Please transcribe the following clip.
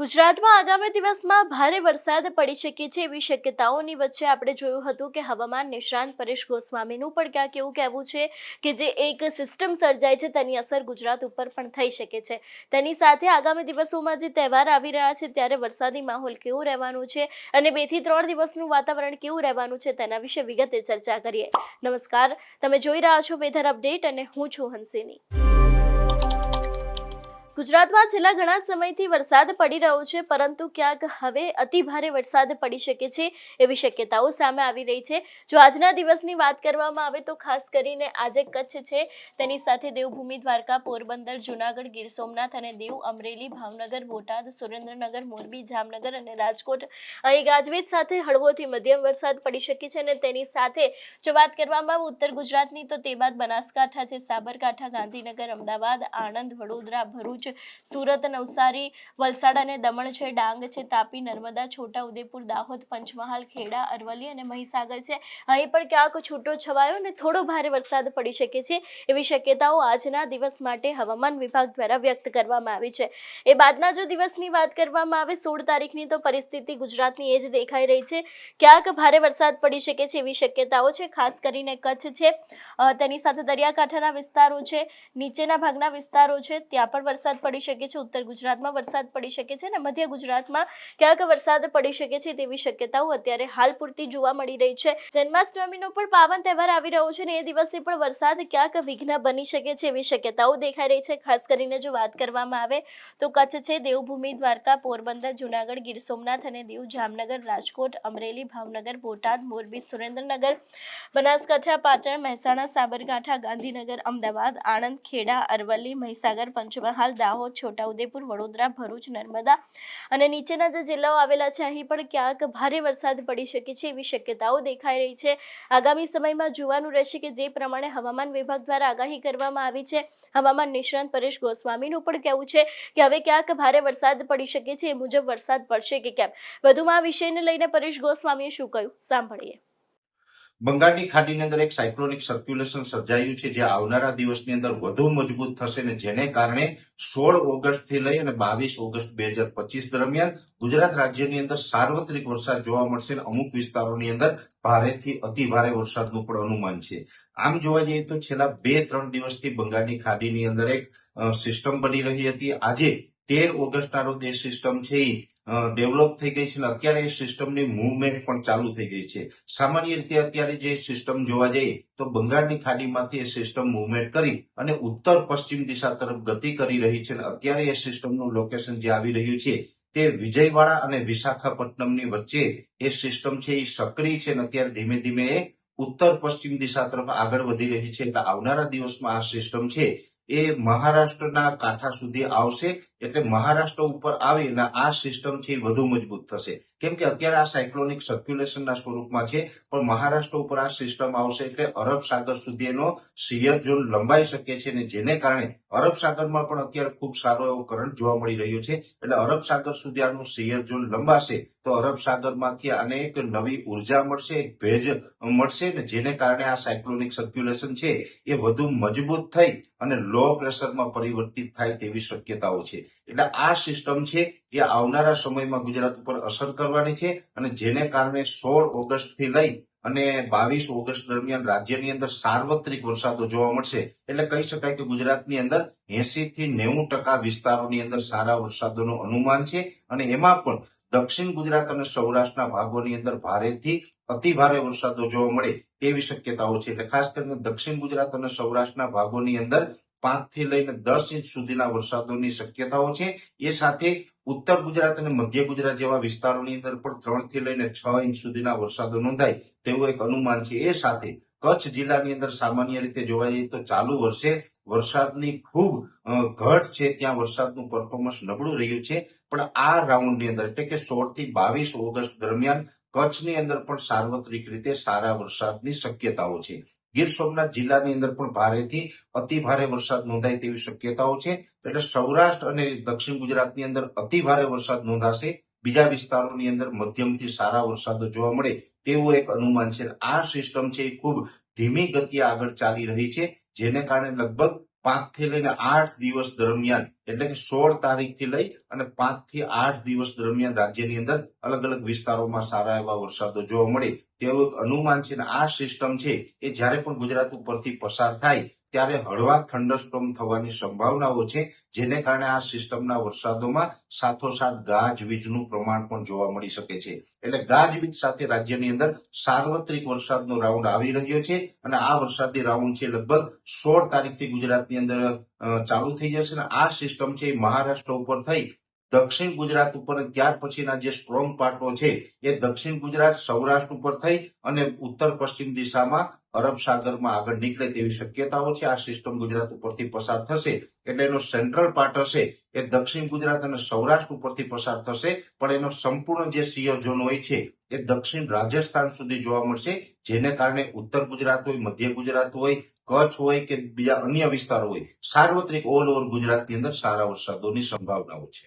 ગુજરાતમાં આગામી દિવસમાં ભારે વરસાદ પડી શકે છે એવી શક્યતાઓની વચ્ચે આપણે જોયું હતું કે હવામાન નિષ્ણાંત પરેશ ગોસ્વામીનું પણ ક્યાંક એવું કહેવું છે કે જે એક સિસ્ટમ સર્જાય છે તેની અસર ગુજરાત ઉપર પણ થઈ શકે છે. તેની સાથે આગામી દિવસોમાં જે તહેવાર આવી રહ્યા છે ત્યારે વરસાદી માહોલ કેવું રહેવાનું છે અને બેથી ત્રણ દિવસનું વાતાવરણ કેવું રહેવાનું છે તેના વિશે વિગતે ચર્ચા કરીએ. નમસ્કાર, તમે જોઈ રહ્યા છો વેધર અપડેટ અને હું છું હંસિની. ગુજરાતમાં છેલ્લા ઘણા સમયથી વરસાદ પડી રહ્યો છે, પરંતુ ક્યાંક હવે અતિ ભારે વરસાદ પડી શકે છે એવી શક્યતાઓ સામે આવી રહી છે. જો આજના દિવસની વાત કરવામાં આવે તો ખાસ કરીને આજે કચ્છ છે. તેની સાથે દેવભૂમિ દ્વારકા, પોરબંદર, જુનાગઢ, ગીર સોમનાથ અને દીવ, અમરેલી, ભાવનગર, બોટાદ, સુરેન્દ્રનગર, મોરબી, જામનગર અને રાજકોટ અહીં ગાજવીજ સાથે હળવોથી મધ્યમ વરસાદ પડી શકે છે અને તેની સાથે જો વાત કરવામાં આવે ઉત્તર ગુજરાતની તો તે બાદ બનાસકાંઠા છે, સાબરકાંઠા, ગાંધીનગર, અમદાવાદ, આણંદ, વડોદરા, ભરૂચ સુરત, નવસારી, વલસાડ અને દમણ છે. ડાંગ છે, તાપી, નર્મદા, છોટા, ઉદેપુર, દાહોદ, પંચમહાલ, ખેડા, અરવલ્લી અને મહીસાગર છે. અહીં પણ ક્યાંક છૂટો છવાયો અને થોડો ભારે વરસાદ પડી શકે છે. એવી શક્યતાઓ આજના દિવસ માટે હવામાન વિભાગ દ્વારા વ્યક્ત કરવામાં આવી છે. એ બાદના જો દિવસની વાત કરવામાં આવે, સોળ તારીખની તો પરિસ્થિતિ ગુજરાતની એ જ દેખાઈ રહી છે. ક્યાંક ભારે વરસાદ પડી શકે છે એવી શક્યતાઓ છે, ખાસ કરીને કચ્છ છે. તેની સાથે દરિયાકાંઠાના વિસ્તારો છે, નીચેના ભાગના વિસ્તારો છે, ત્યાં પણ વરસાદ પડી શકે છે, ઉત્તર ગુજરાતમાં વરસાદ પડી શકે છે અને મધ્ય ગુજરાતમાં ક્યાંક વરસાદ પડી શકે છે તેવી શક્યતાઓ અત્યારે હાલ પૂરતી જોવા મળી રહી છે. જન્માષ્ટમીનો પણ પાવન તહેવાર આવી રહ્યો છે અને એ દિવસે પણ વરસાદ ક્યાંક વિઘ્ન બની શકે છે એવી શક્યતાઓ દેખાઈ રહી છે. ખાસ કરીને જો વાત કરવામાં આવે તો કચ્છ છે, દેવભૂમિ, દ્વારકા, પોરબંદર, જુનાગઢ, ગીર સોમનાથ અને દીવ, જામનગર, રાજકોટ, અમરેલી, ભાવનગર, બોટાદ, મોરબી, સુરેન્દ્રનગર, બનાસકાંઠા, પાટણ, મહેસાણા, સાબરકાંઠા, ગાંધીનગર, અમદાવાદ, આણંદ, ખેડા, અરવલ્લી, મહીસાગર, પંચમહાલ દાહોદ, છોટાઉદેપુર, વડોદરા, ભરૂચ, નર્મદા અને નીચેના જે જિલ્લાઓ આવેલા છે, અહીં પણ ક્યાંક ભારે વરસાદ પડી શકે છે એવી શક્યતાઓ દેખાઈ રહી છે. આગામી સમયમાં જોવાનું રહેશે કે જે પ્રમાણે હવામાન વિભાગ દ્વારા આગાહી કરવામાં આવી છે. હવામાન નિષ્ણાંત પરેશ ગોસ્વામીનું પણ કહેવું છે કે હવે ક્યાંક ભારે વરસાદ પડી શકે છે, એ મુજબ વરસાદ પડશે કે કેમ? વધુમાં આ વિષયને લઈને પરેશ ગોસ્વામીએ શું કહ્યું? સાંભળીએ. બંગાળની ખાડીની અંદર એક સાયક્લોનિક સર્ક્યુલેશન સર્જાયું છે, જે આવનારા દિવસની અંદર વધુ મજબૂત થશે ને જેને કારણે સોળ ઓગસ્ટથી લઈ અને બાવીસ ઓગસ્ટ બે હજાર પચીસ દરમિયાન ગુજરાત રાજ્યની અંદર સાર્વત્રિક વરસાદ જોવા મળશે અને અમુક વિસ્તારોની અંદર ભારેથી અતિ ભારે વરસાદનું પણ અનુમાન છે. આમ જોવા જઈએ તો છેલ્લા બે ત્રણ દિવસથી બંગાળની ખાડીની અંદર એક સિસ્ટમ બની રહી હતી. આજે તેર ઓગસ્ટના રોજ એ સિસ્ટમ છે એ ડેવલપ થઈ ગઈ છે અને અત્યારે એ સિસ્ટમની મુવમેન્ટ પણ ચાલુ થઈ ગઈ છે. સામાન્ય રીતે અત્યારે જે સિસ્ટમ જોવા જઈએ, તો બંગાળની ખાડીમાંથી એ સિસ્ટમ મુવમેન્ટ કરી અને ઉત્તર પશ્ચિમ દિશા તરફ ગતિ કરી રહી છે અને અત્યારે એ સિસ્ટમનું લોકેશન જે આવી રહ્યું છે, તે વિજયવાડા અને વિશાખાપટ્ટનમની વચ્ચે એ સિસ્ટમ છે એ સક્રિય છે અને અત્યારે ધીમે ધીમે એ ઉત્તર પશ્ચિમ દિશા તરફ આગળ વધી રહી છે. એટલે આવનારા દિવસમાં આ સિસ્ટમ છે એ મહારાષ્ટ્રના કાંઠા સુધી આવશે એટલે મહારાષ્ટ્ર ઉપર આવે અને આ સિસ્ટમ છે એ વધુ મજબૂત થશે. કેમ કે અત્યારે આ સાયક્લોનિક સર્ક્યુલેશનના સ્વરૂપમાં છે, પણ મહારાષ્ટ્ર ઉપર આ સિસ્ટમ આવશે એટલે અરબ સાગર સુધી એનો સિયર ઝોન લંબાઈ શકે છે અને જેને કારણે અરબ સાગરમાં પણ અત્યારે ખૂબ સારો એવો કરંટ જોવા મળી રહ્યો છે. એટલે અરબ સાગર સુધી આનું સિયર ઝોન લંબાશે તો અરબ સાગરમાંથી આને એક નવી ઊર્જા મળશે, એક ભેજ મળશે ને જેને કારણે આ સાયક્લોનિક સર્ક્યુલેશન છે એ વધુ મજબૂત થઈ અને લો પ્રેશરમાં પરિવર્તિત થાય તેવી શક્યતાઓ છે. એટલે આ સિસ્ટમ છે એ આવનારા સમયમાં ગુજરાત ઉપર અસર કરવાની છે અને જેને કારણે સોળ ઓગસ્ટથી લઈ અને બાવીસ ઓગસ્ટ દરમિયાન રાજ્યની અંદર સાર્વત્રિક વરસાદો જોવા મળશે. એટલે કહી શકાય કે ગુજરાતની અંદર એસી થી નેવું ટકા વિસ્તારોની અંદર સારા વરસાદોનું અનુમાન છે અને એમાં પણ દક્ષિણ ગુજરાત અને સૌરાષ્ટ્રના ભાગોની અંદર ભારેથી અતિ ભારે વરસાદો જોવા મળે તેવી શક્યતાઓ છે. એટલે ખાસ કરીને દક્ષિણ ગુજરાત અને સૌરાષ્ટ્રના ભાગોની અંદર પાંચથી લઈને દસ ઇંચ સુધીના વરસાદોની શક્યતાઓ છે. એ સાથે ઉત્તર ગુજરાત અને મધ્ય ગુજરાત જેવા વિસ્તારોની અંદર પણ ત્રણથી લઈને છ ઇંચ સુધીના વરસાદો નોંધાય તેવું એક અનુમાન છે. એ સાથે કચ્છ જિલ્લાની અંદર સામાન્ય રીતે જોવા જઈએ તો ચાલુ વર્ષે વરસાદની ખૂબ ઘટ છે. ત્યાં વરસાદનું પરફોર્મન્સ નબળું રહ્યું છે. પણ આ રાઉન્ડની અંદર એટલે કે સોળથી બાવીસ ઓગસ્ટ દરમિયાન કચ્છની અંદર પણ સાર્વત્રિક રીતે સારા વરસાદની શક્યતાઓ છે. ગીર સોમનાથ જિલ્લાની અંદર પણ ભારેથી અતિ ભારે વરસાદ નોંધાય તેવી શક્યતાઓ છે. એટલે સૌરાષ્ટ્ર અને દક્ષિણ ગુજરાતની અંદર અતિ ભારે વરસાદ નોંધાશે. બીજા વિસ્તારોની અંદર મધ્યમથી સારા વરસાદો જોવા મળે તેવું એક અનુમાન છે. આ સિસ્ટમ છે એ ખૂબ ધીમી ગતિએ આગળ ચાલી રહી છે. જેને કારણે લગભગ પાંચથી લઈને આઠ દિવસ દરમિયાન, એટલે કે સોળ તારીખથી લઈ અને પાંચથી આઠ દિવસ દરમિયાન રાજ્યની અંદર અલગ અલગ વિસ્તારોમાં સારા એવા વરસાદો જોવા મળે. તેવું એક અનુમાન છે અને આ સિસ્ટમ છે એ જ્યારે પણ ગુજરાત ઉપરથી પસાર થાય ત્યારે હળવા થંડરસ્ટોમ થવાની સંભાવનાઓ છે, જેને કારણે આ સિસ્ટમના વરસાદોમાં સાથોસાથ ગાજવીજનું પ્રમાણ પણ જોવા મળી શકે છે. એટલે ગાજવીજ સાથે રાજ્યની અંદર સાર્વત્રિક વરસાદનો રાઉન્ડ આવી રહ્યો છે અને આ વરસાદી રાઉન્ડ છે લગભગ સોળ તારીખથી ગુજરાતની અંદર ચાલુ થઈ જશે અને આ સિસ્ટમ છે મહારાષ્ટ્ર ઉપર થઈ દક્ષિણ ગુજરાત ઉપર ત્યાર પછીના જે સ્ટ્રોંગ પાર્ટો છે, એ દક્ષિણ ગુજરાત, સૌરાષ્ટ્ર ઉપર થઈ અને ઉત્તર પશ્ચિમ દિશામાં અરબ સાગરમાં આગળ નીકળે તેવી શક્યતાઓ છે. આ સિસ્ટમ ગુજરાત ઉપરથી પસાર થશે એટલે એનો સેન્ટ્રલ પાર્ટ હશે એ દક્ષિણ ગુજરાત અને સૌરાષ્ટ્ર ઉપરથી પસાર થશે. પણ એનો સંપૂર્ણ જે સિયર ઝોન હોય છે, એ દક્ષિણ રાજસ્થાન સુધી જોવા મળશે. જેને કારણે ઉત્તર ગુજરાત હોય, મધ્ય ગુજરાત હોય, કચ્છ હોય કે બીજા અન્ય વિસ્તારો હોય, સાર્વત્રિક ઓલ ઓવર ગુજરાતની અંદર સારા વરસાદોની સંભાવનાઓ છે.